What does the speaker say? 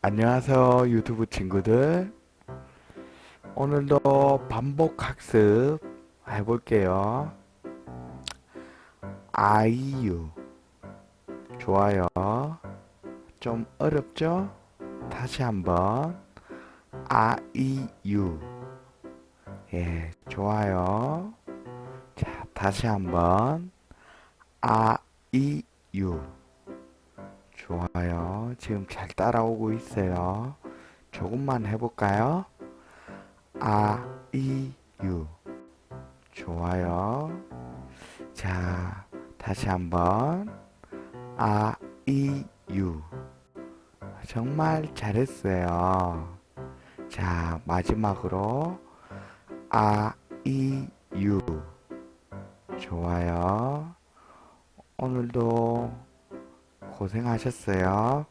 안녕하세요 유튜브 친구들. 오늘도 반복 학습 해볼게요. 아이유. 좋아요. 좀 어렵죠? 다시 한번. 아이유. 예 좋아요. 자 다시 한번. 아이유 좋아요. 지금 잘 따라오고 있어요. 조금만 해볼까요? 아, 이, 유. 좋아요. 자, 다시 한번. 아, 이, 유. 정말 잘했어요. 자, 마지막으로. 아, 이, 유. 좋아요. 오늘도 고생하셨어요.